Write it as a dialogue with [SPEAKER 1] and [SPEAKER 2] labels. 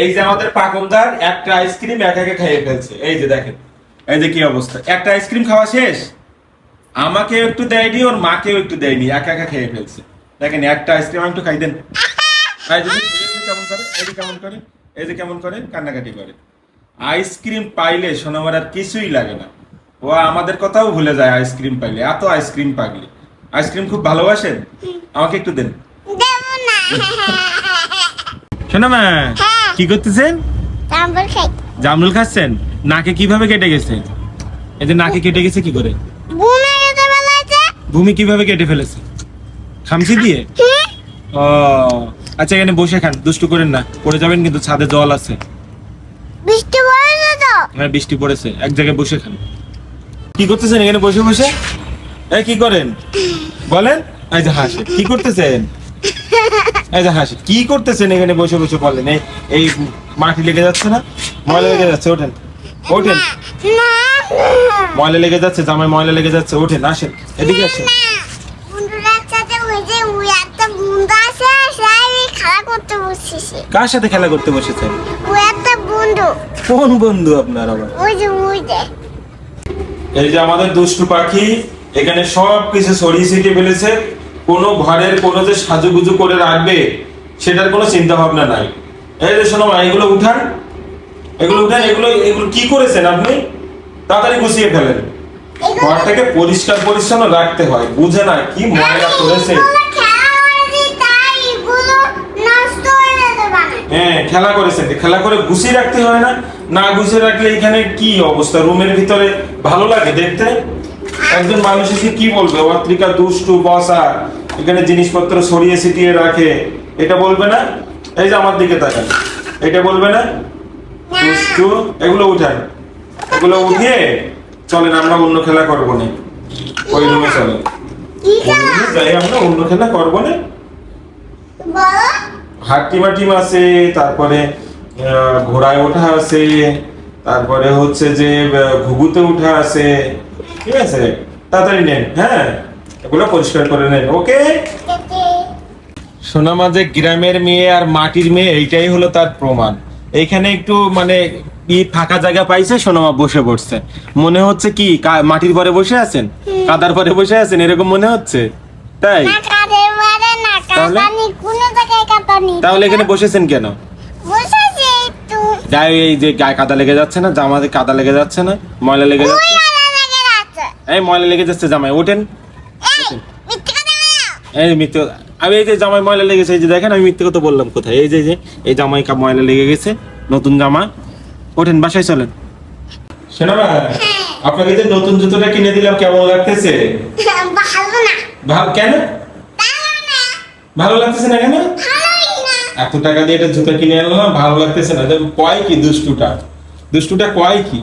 [SPEAKER 1] এই যে আমাদের পাকমদার একটা আইসক্রিম একা একা খাইয়ে ফেলছে। এই যে দেখেন। এই যে কি অবস্থা। একটা আইসক্রিম খাওয়া শেষ? আমাকে একটু দেয়নি ওর মাকেও একটু দেয়নি একা একা খেয়ে ফেলছে। দেখেন একটা আইসক্রিম আমি একটু খাই দেন। কেমন করে এই যে কেমন করে এই যে কেমন করে কান্নাকাটি করে। আইসক্রিম পাইলে সোনামার আর কিছুই লাগে না। ও আমাদের কথাও ভুলে যায় আইসক্রিম পাইলে। এত আইসক্রিম পাগলি। আইসক্রিম খুব ভালোবাসেন? আমাকে একটু দেন।
[SPEAKER 2] না।
[SPEAKER 1] শোনা মা কি করতেছেন?
[SPEAKER 2] তারপর খাই।
[SPEAKER 1] জামরুল খাচ্ছেন? নাকে কীভাবে কেটে গেছে? এই যে নাকে কেটে গেছে কি করে?
[SPEAKER 2] বুমে যেতে বেলাতে
[SPEAKER 1] ভূমি কীভাবে কেটে ফেলেছে? খামচি দিয়ে? ও আচ্ছা এখানে বসে খান দুষ্টু করেন না। পড়ে যাবেন কিন্তু ছাদে জল আছে।
[SPEAKER 2] বৃষ্টি পড়েছে তো?
[SPEAKER 1] হ্যাঁ বৃষ্টি পড়েছে। এক জায়গায় বসে খান। কি করতেছেন এখানে বসে বসে? এই কি করেন? বলেন? এই যে হাসি। কি করতেছেন? এই যে হাসি কি করতেছেন এখানে বসে বসে বলেন? এই মাটি লেগে যাচ্ছে না? ময়লা লেগে যাচ্ছে ওঠেন। ওঠেন। ময়লা লেগে যাচ্ছে জামায় ময়লা লেগে যাচ্ছে ওঠেন আসেন এদিকে আসেন। কার সাথে খেলা করতে বসেছেন কোন বন্ধু আপনার আবার?
[SPEAKER 2] ওই যে ওই যে।
[SPEAKER 1] এই যে আমাদের দুষ্টু পাখি এখানে সব কিছু ছড়িয়ে ছিটিয়ে ফেলেছে। কোনো ঘরের কোনো যে সাজুগুজু করে রাখবে সেটার কোনো চিন্তা ভাবনা নাই। এই যে শোনো এগুলো উঠান। এগুলো উঠান এগুলো এগুলো কি করেছেন আপনি? তাড়াতাড়ি গুছিয়ে ফেলেন। ঘরটাকে পরিষ্কার পরিচ্ছন্ন রাখতে হয়। বুঝে না কি ময়লা করেছে।
[SPEAKER 2] হয়ে
[SPEAKER 1] হ্যাঁ খেলা করেছেন খেলা করে গুছিয়ে রাখতে হয় না। না গুছিয়ে রাখলে এখানে কি অবস্থা? রুমের ভিতরে ভালো লাগে দেখতে? একজন মানুষ এসে কি বলবে? অত্রিকা দুষ্টু বসা এখানে জিনিসপত্র সরিয়ে ছিটিয়ে রাখে। এটা বলবে না? এই যে আমার দিকে তাকান। এটা বলবে না? দুষ্টু এগুলো উঠান। এগুলো উঠিয়ে চলেন আমরা অন্য খেলা করব না। ওই রুমে চলেন। যাই আমরা অন্য খেলা করব না।
[SPEAKER 2] বলো।
[SPEAKER 1] হাট্টিম আছে তারপরে ঘোড়ায় ওঠা আছে তারপরে হচ্ছে যে ঘুঘুতে ওঠা আছে ঠিক আছে? তাড়াতাড়ি নেন হ্যাঁ? এগুলো পরিষ্কার করে নেন ওকে? সোনামা যে গ্রামের মেয়ে আর মাটির মেয়ে এইটাই হলো তার প্রমাণ। এইখানে একটু মানে ই ফাঁকা জায়গা পাইছে? সোনামা বসে পড়ছে মনে হচ্ছে কি মাটির পরে বসে আছেন? কাদার পরে বসে আছেন? এরকম মনে হচ্ছে? তাই? তাহলে?
[SPEAKER 2] কাটানি কোনো জায়গায় কাটানি
[SPEAKER 1] তাহলে এখানে বসেছেন কেন? গায়ে এই যে গায়ে কাদা লেগে যাচ্ছে না জামাতে কাদা লেগে যাচ্ছে না ময়লা লেগে যাচ্ছে এই ময়লা লেগে যাচ্ছে জামাই ওঠেন।
[SPEAKER 2] এই মিথ্যে
[SPEAKER 1] আমি এই যে জামাই ময়লা লেগেছে এই যে দেখেন আমি মিথ্যে কথা বললাম কোথায়। এই যে এই যে এই জামাই কা ময়লা লেগে গেছে নতুন জামা। ওঠেন বাসায় চলেন। শোনা আপনাকে যে নতুন জুতোটা কিনে দিলাম কেমন লাগতেছে?
[SPEAKER 2] ভালো না।
[SPEAKER 1] ভাব কেন?
[SPEAKER 2] ভালো
[SPEAKER 1] লাগতেছে না কেন? এত টাকা দিয়ে এটা জুতো কিনে আনলাম ভালো লাগতেছে না। কয় কি দুষ্টুটা? দুষ্টুটা কয় কি?